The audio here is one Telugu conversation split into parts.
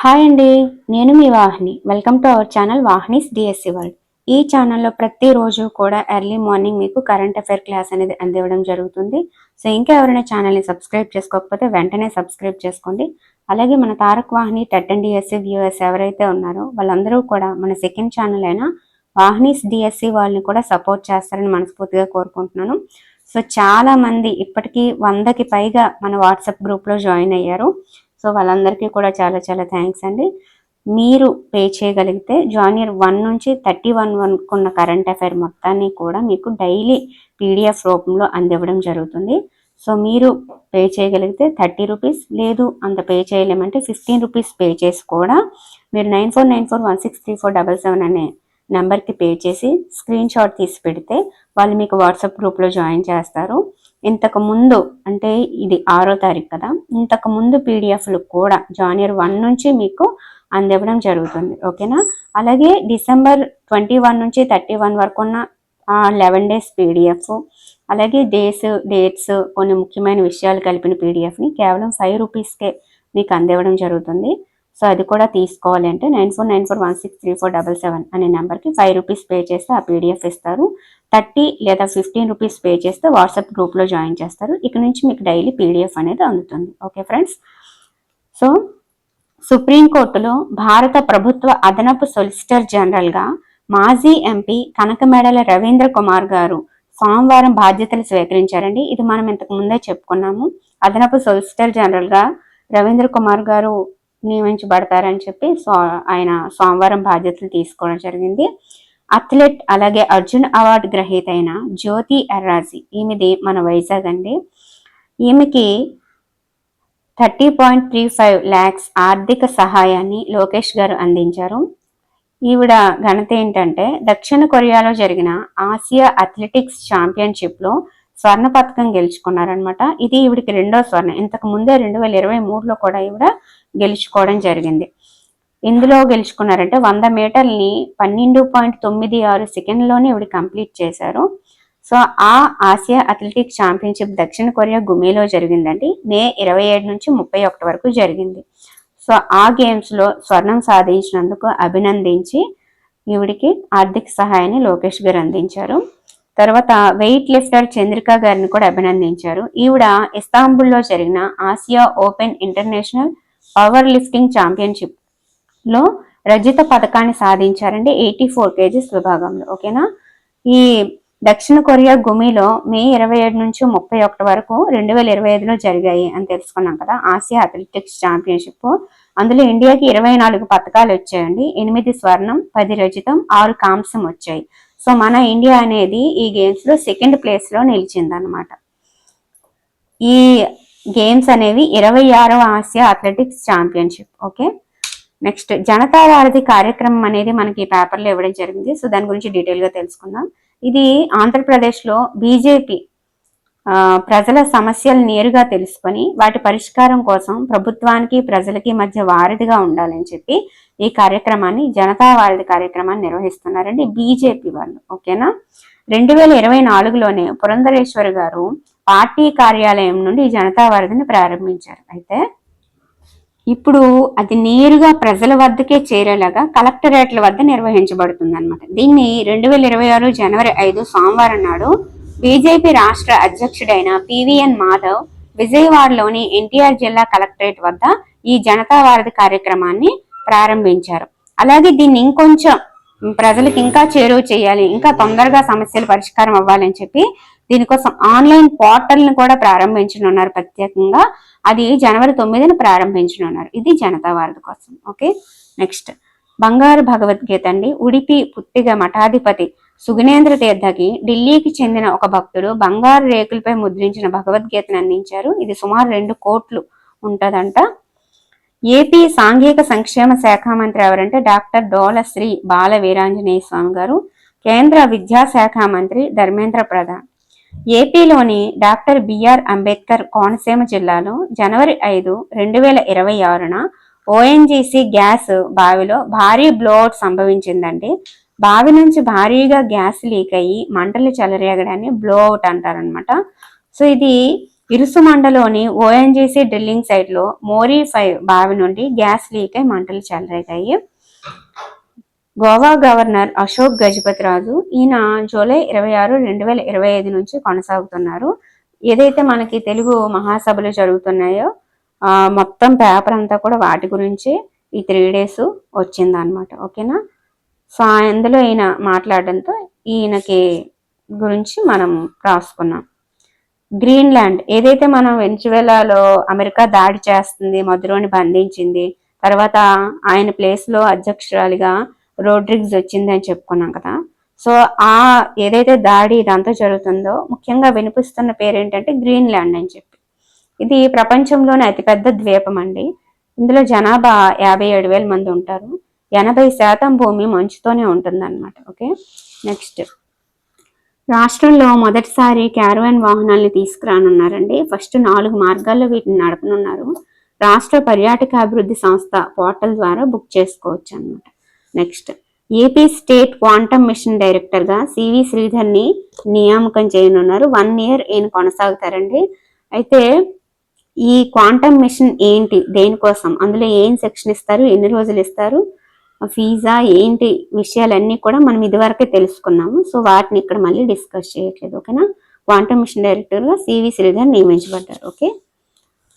హాయ్ అండి నేను మీ Vahini. Welcome to our channel Vahini's DSC world ఈ ఛానల్లో ప్రతిరోజు కూడా ఎర్లీ మార్నింగ్ మీకు కరెంట్ అఫైర్ క్లాస్ అనేది అందివ్వడం జరుగుతుంది. సో ఇంకా ఎవరైనా ఛానల్ని సబ్స్క్రైబ్ చేసుకోకపోతే వెంటనే సబ్స్క్రైబ్ చేసుకోండి. అలాగే మన Tarak Vahini TET and DSC views ఎవరైతే ఉన్నారో వాళ్ళందరూ కూడా మన సెకండ్ ఛానల్ అయిన వాహినిస్ డిఎస్సి వాళ్ళని కూడా సపోర్ట్ చేస్తారని మనస్ఫూర్తిగా కోరుకుంటున్నాను. సో చాలా మంది ఇప్పటికీ వందకి పైగా మన వాట్సాప్ గ్రూప్లో జాయిన్ అయ్యారు. సో వాళ్ళందరికీ కూడా చాలా చాలా థ్యాంక్స్ అండి. మీరు పే చేయగలిగితే జానియర్ వన్ నుంచి థర్టీ వన్ వరకు ఉన్న కరెంట్ అఫైర్ మొత్తాన్ని కూడా మీకు డైలీ పీడిఎఫ్ రూపంలో అందివ్వడం జరుగుతుంది. సో మీరు పే చేయగలిగితే థర్టీ రూపీస్ లేదు అంత పే చేయలేమంటే ఫిఫ్టీన్ రూపీస్ పే చేసి కూడా మీరు nine four nine four one six three four double seven అనే నెంబర్కి పే చేసి స్క్రీన్ షాట్ తీసి పెడితే వాళ్ళు మీకు వాట్సాప్ గ్రూప్లో జాయిన్ చేస్తారు. ఇంతకు ముందు అంటే ఇది ఆరో తారీఖు కదా ఇంతకు ముందు పీడిఎఫ్లు కూడా జానియర్ వన్ నుంచి మీకు అందివ్వడం జరుగుతుంది ఓకేనా అలాగే డిసెంబర్ ట్వంటీ వన్ నుంచి థర్టీ వన్ వరకు ఉన్న లెవెన్ డేస్ పీడిఎఫ్ అలాగే డేస్ డేట్స్ కొన్ని ముఖ్యమైన విషయాలు కలిపిన పీడిఎఫ్ని కేవలం ఫైవ్ రూపీస్కే మీకు అందివ్వడం జరుగుతుంది. సో అది కూడా తీసుకోవాలి అంటే nine four nine four one six three four double seven అనే నెంబర్కి ఫైవ్ రూపీస్ పే చేస్తే ఆ పీడిఎఫ్ ఇస్తారు. థర్టీ లేదా ఫిఫ్టీన్ రూపీస్ పే చేస్తే వాట్సాప్ గ్రూప్లో జాయిన్ చేస్తారు. ఇక నుంచి మీకు డైలీ పీడిఎఫ్ అనేది అందుతుంది. Okay friends? సో సుప్రీంకోర్టులో భారత ప్రభుత్వ అదనపు సొలిసిటర్ జనరల్గా మాజీ ఎంపీ కనకమేడల రవీంద్ర కుమార్ గారు సోమవారం బాధ్యతలు స్వీకరించారండి. ఇది మనం ఇంతకు ముందే చెప్పుకున్నాము. అదనపు సొలిసిటర్ జనరల్గా రవీంద్ర కుమార్ గారు నియమించబడతారని చెప్పి సో ఆయన సోమవారం బాధ్యతలు తీసుకోవడం జరిగింది. అథ్లెట్ అలాగే అర్జున్ అవార్డు గ్రహీత అయిన జ్యోతి ఎర్రాజీ ఈమెది మన వైజాగ్ అండి. ఈమెకి thirty point three five lakhs ఆర్థిక సహాయాన్ని లోకేష్ గారు అందించారు. ఈవిడ ఘనత ఏంటంటే దక్షిణ కొరియాలో జరిగిన ఆసియా అథ్లెటిక్స్ ఛాంపియన్షిప్లో స్వర్ణ పథకం గెలుచుకున్నారనమాట ఇది ఈవిడికి రెండో స్వర్ణం. ఇంతకు ముందే రెండు వేల ఇరవై మూడులో కూడా ఈవిడ గెలుచుకోవడం జరిగింది. ఇందులో గెలుచుకున్నారంటే వంద మీటర్ని పన్నెండు పాయింట్ తొమ్మిది ఆరు సెకండ్లోనే ఇవి కంప్లీట్ చేశారు. సో ఆ ఆసియా అథ్లెటిక్స్ ఛాంపియన్షిప్ దక్షిణ కొరియా గుమేలో జరిగిందండి. మే ఇరవై ఏడు నుంచి ముప్పై ఒకటి వరకు జరిగింది. సో ఆ గేమ్స్లో స్వర్ణం సాధించినందుకు అభినందించి ఈవిడికి ఆర్థిక సహాయాన్ని లోకేష్ గారు అందించారు. తర్వాత వెయిట్ లిఫ్టర్ చంద్రిక గారిని కూడా అభినందించారు. ఈవిడ ఇస్తాంబుల్లో జరిగిన Asia open international power lifting ఛాంపియన్షిప్లో రజిత పథకాన్ని సాధించారండి ఎయిటీ ఫోర్ కేజీస్ విభాగంలో ఓకేనా? ఈ దక్షిణ కొరియా గుమిలో మే ఇరవై ఏడు నుంచి ముప్పై ఒకటి వరకు రెండు వేల ఇరవై ఐదులో జరిగాయి అని తెలుసుకున్నాం కదా ఆసియా అథ్లెటిక్స్ ఛాంపియన్షిప్. అందులో ఇండియాకి ఇరవై నాలుగు పథకాలు వచ్చాయండి ఎనిమిది స్వర్ణం పది రజితం ఆరు కాంసం వచ్చాయి. సో మన ఇండియా అనేది ఈ గేమ్స్లో సెకండ్ ప్లేస్లో నిలిచిందనమాట ఈ గేమ్స్ అనేవి ఇరవై ఆరవ Asia athletics championship okay next Janata Varadhi కార్యక్రమం అనేది మనకి పేపర్లో ఇవ్వడం జరిగింది. సో దాని గురించి డీటెయిల్గా తెలుసుకుందాం. ఇది ఆంధ్రప్రదేశ్లో బీజేపీ ప్రజల సమస్యలు నేరుగా తెలుసుకొని వాటి పరిష్కారం కోసం ప్రభుత్వానికి ప్రజలకి మధ్య వారధిగా ఉండాలని చెప్పి ఈ కార్యక్రమాన్ని జనతా వారధి కార్యక్రమాన్ని నిర్వహిస్తున్నారండి బీజేపీ వాళ్ళు ఓకేనా రెండు వేల ఇరవై నాలుగులోనే పురంధరేశ్వర్ గారు పార్టీ కార్యాలయం నుండి జనతా వారధిని ప్రారంభించారు. అయితే ఇప్పుడు అది నేరుగా ప్రజల వద్దకే చేరేలాగా కలెక్టరేట్ల వద్ద నిర్వహించబడుతుంది అనమాట దీన్ని రెండు వేల ఇరవై ఆరు జనవరి ఐదు సోమవారం నాడు బీజేపీ రాష్ట్ర అధ్యక్షుడైన పివిఎన్ మాధవ్ విజయవాడలోని ఎన్టీఆర్ జిల్లా కలెక్టరేట్ వద్ద ఈ జనతా వారధి కార్యక్రమాన్ని ప్రారంభించారు. అలాగే దీన్ని ఇంకొంచెం ప్రజలకు ఇంకా చేరువ చేయాలి ఇంకా తొందరగా సమస్యలు పరిష్కారం అవ్వాలని చెప్పి దీనికోసం ఆన్లైన్ పోర్టల్ని కూడా ప్రారంభించనున్నారు ప్రత్యేకంగా. అది జనవరి తొమ్మిదిన ప్రారంభించనున్నారు. ఇది జనతా వారధి కోసం. ఓకే? నెక్స్ట్. బంగారు భగవద్గీత అండి. ఉడిపి పుట్టిగ మఠాధిపతి సుగుణేంద్ర తీర్థకి ఢిల్లీకి చెందిన ఒక భక్తుడు బంగారు రేకులపై ముద్రించిన భగవద్గీతను అందించారు. ఇది సుమారు రెండు కోట్లు ఉంటదంట. ఏపీ సాంఘిక సంక్షేమ శాఖ మంత్రి ఎవరంటే డాక్టర్ డోలశ్రీ బాల వీరాంజనేయ స్వామి గారు కేంద్ర విద్యాశాఖ మంత్రి ధర్మేంద్ర ప్రధాన్. ఏపీలోని డాక్టర్ బిఆర్ అంబేద్కర్ కోనసీమ జిల్లాలో జనవరి ఐదు రెండు వేల ఇరవై ఆరున ఓఎన్జీసీ గ్యాస్ బావిలో భారీ బ్లోఅవుట్ సంభవించిందండి. బావి నుంచి భారీగా గ్యాస్ లీక్ అయ్యి మంటలు చెలరేగడాన్ని బ్లోఅవుట్ అంటారనమాట సో ఇది ఇరుసుమండలోని ఓఎన్జీసీ డ్రిల్లింగ్ సైట్లో మోరీ ఫైవ్ బావి నుండి గ్యాస్ లీక్ అయి మంటలు చెలరేగాయి. గోవా గవర్నర్ అశోక్ గజపతి రాజు ఈయన జూలై ఇరవై ఆరు రెండు వేల ఇరవై ఐదు నుంచి కొనసాగుతున్నారు. ఏదైతే మనకి తెలుగు మహాసభలు జరుగుతున్నాయో ఆ మొత్తం పేపర్ అంతా కూడా వాటి గురించి ఈ త్రీ డేస్ వచ్చిందనమాట ఓకేనా? సో అందులో ఈయన మాట్లాడడంతో ఈయనకి గురించి మనం రాసుకున్నాం. గ్రీన్లాండ్. ఏదైతే మనం వెంచువెలాలో అమెరికా దాడి చేస్తుంది మధురోని బంధించింది తర్వాత ఆయన ప్లేస్లో అధ్యక్షురాలిగా రోడ్రిగ్స్ వచ్చింది అని చెప్పుకున్నాం కదా. సో ఆ ఏదైతే దాడి ఇదంతా జరుగుతుందో ముఖ్యంగా వినిపిస్తున్న పేరు ఏంటంటే గ్రీన్లాండ్ అని చెప్పి. ఇది ప్రపంచంలోనే అతిపెద్ద ద్వీపం అండి. ఇందులో జనాభా యాభై ఏడు వేల మంది ఉంటారు. ఎనభై శాతం భూమి మంచుతోనే ఉంటుందన్నమాట. ఓకే? నెక్స్ట్. రాష్ట్రంలో మొదటిసారి క్యారవాన్ వాహనాల్ని తీసుకురానున్నారండి. ఫస్ట్ నాలుగు మార్గాల్లో వీటిని నడపనున్నారు. రాష్ట్ర పర్యాటక అభివృద్ధి సంస్థ పోర్టల్ ద్వారా బుక్ చేసుకోవచ్చు అనమాట next AP state quantum mission డైరెక్టర్గా సివి శ్రీధర్ని నియామకం చేయనున్నారు. వన్ ఇయర్ ఈయన కొనసాగుతారండి. అయితే ఈ క్వాంటమ్ మిషన్ ఏంటి? దేనికోసం? అందులో ఏం సెక్షన్ ఇస్తారు? ఎన్ని రోజులు ఇస్తారు? ఫీజా ఏంటి విషయాలన్నీ కూడా మనం ఇదివరకే తెలుసుకున్నాము. సో వాటిని ఇక్కడ మళ్ళీ డిస్కస్ చేయట్లేదు ఓకేనా? క్వాంటమ్ మిషన్ డైరెక్టర్గా సివి శ్రీధర్ నియమించబడ్డారు ఓకే?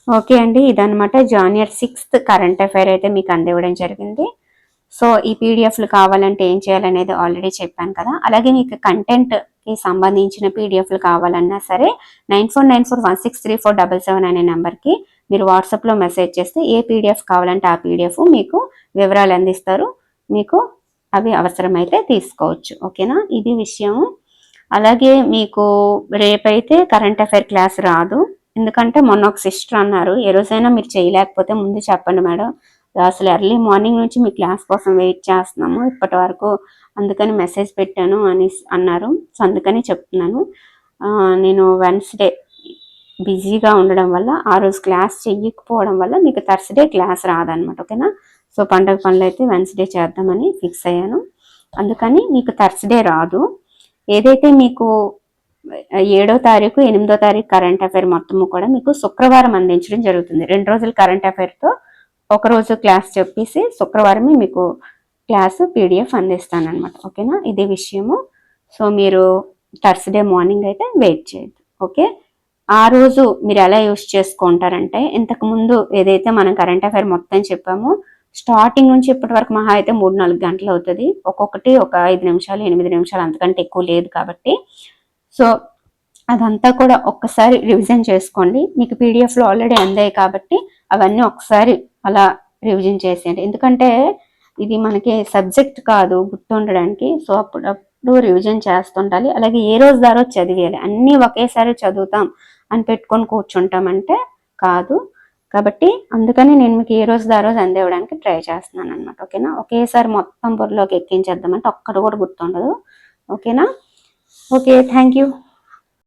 ఓకే అండి ఇదనమాట జానియర్ సిక్స్త్ కరెంట్ అఫైర్ అయితే మీకు అందివ్వడం జరిగింది. సో ఈ పీడిఎఫ్లు కావాలంటే ఏం చేయాలనేది ఆల్రెడీ చెప్పాను కదా. అలాగే మీకు కంటెంట్కి సంబంధించిన పీడిఎఫ్లు కావాలన్నా సరే nine four nine four one six three four double seven అనే నెంబర్కి మీరు వాట్సాప్లో మెసేజ్ చేస్తే ఏ పీడిఎఫ్ కావాలంటే ఆ పీడిఎఫ్ మీకు వివరాలు అందిస్తారు. మీకు అవి అవసరమైతే తీసుకోవచ్చు. ఓకేనా ఇది విషయం. అలాగే మీకు రేపైతే కరెంట్ అఫైర్ క్లాస్ రాదు. ఎందుకంటే మొన్న ఒక సిస్టర్ అన్నారు ఏ రోజైనా మీరు చేయలేకపోతే ముందు చెప్పండి మేడం. అసలు ఎర్లీ మార్నింగ్ నుంచి మీ క్లాస్ కోసం వెయిట్ చేస్తున్నాము. ఇప్పటి వరకు అందుకని మెసేజ్ పెట్టాను అని అన్నారు. సో అందుకని చెప్తున్నాను. నేను వెన్స్డే బిజీగా ఉండడం వల్ల ఆ రోజు క్లాస్ చెయ్యకపోవడం వల్ల మీకు థర్స్డే క్లాస్ రాదనమాట ఓకేనా? సో పండగ పనులు అయితే వెన్స్డే చేద్దామని ఫిక్స్ అయ్యాను. అందుకని మీకు థర్స్డే రాదు. ఏదైతే మీకు ఏడో తారీఖు ఎనిమిదో తారీఖు కరెంట్ అఫైర్ మొత్తము కూడా మీకు శుక్రవారం అందించడం జరుగుతుంది. రెండు రోజులు కరెంట్ అఫైర్తో ఒకరోజు క్లాస్ చెప్పేసి శుక్రవారమే మీకు క్లాస్ పీడిఎఫ్ అందిస్తానమాట ఓకేనా? ఇదే విషయము. సో మీరు థర్స్డే మార్నింగ్ అయితే వెయిట్ చేయొద్దు ఓకే? ఆ రోజు మీరు ఎలా యూస్ చేసుకుంటారంటే ఇంతకు ముందు ఏదైతే మనం కరెంట్ అఫైర్ మొత్తం చెప్పామో స్టార్టింగ్ నుంచి ఇప్పటి వరకు మహా అయితే మూడు నాలుగు గంటలు అవుతుంది. ఒక్కొక్కటి ఒక ఐదు నిమిషాలు ఎనిమిది నిమిషాలు అంతకంటే ఎక్కువ లేదు కాబట్టి. సో అదంతా కూడా ఒక్కసారి రివిజన్ చేసుకోండి. మీకు పీడిఎఫ్లో ఆల్రెడీ అందాయి కాబట్టి అవన్నీ ఒకసారి అలా రివిజన్ చేసేయండి. ఎందుకంటే ఇది మనకి సబ్జెక్ట్ కాదు గుర్తుండడానికి. సో అప్పుడప్పుడు రివిజన్ చేస్తుండాలి. అలాగే ఏ రోజు దారో చదివేయాలి. అన్నీ ఒకేసారి చదువుతాం. అని పెట్టుకొని కూర్చుంటామంటే కాదు. కాబట్టి అందుకని నేను మీకు ఏ రోజు దా రోజు అందివ్వడానికి ట్రై చేస్తున్నాను అనమాట ఓకేనా? ఒకేసారి మొత్తం బుర్రలోకి ఎక్కించేద్దామంటే ఒక్కడు కూడా గుర్తుండదు. ఓకేనా? Okay thank you.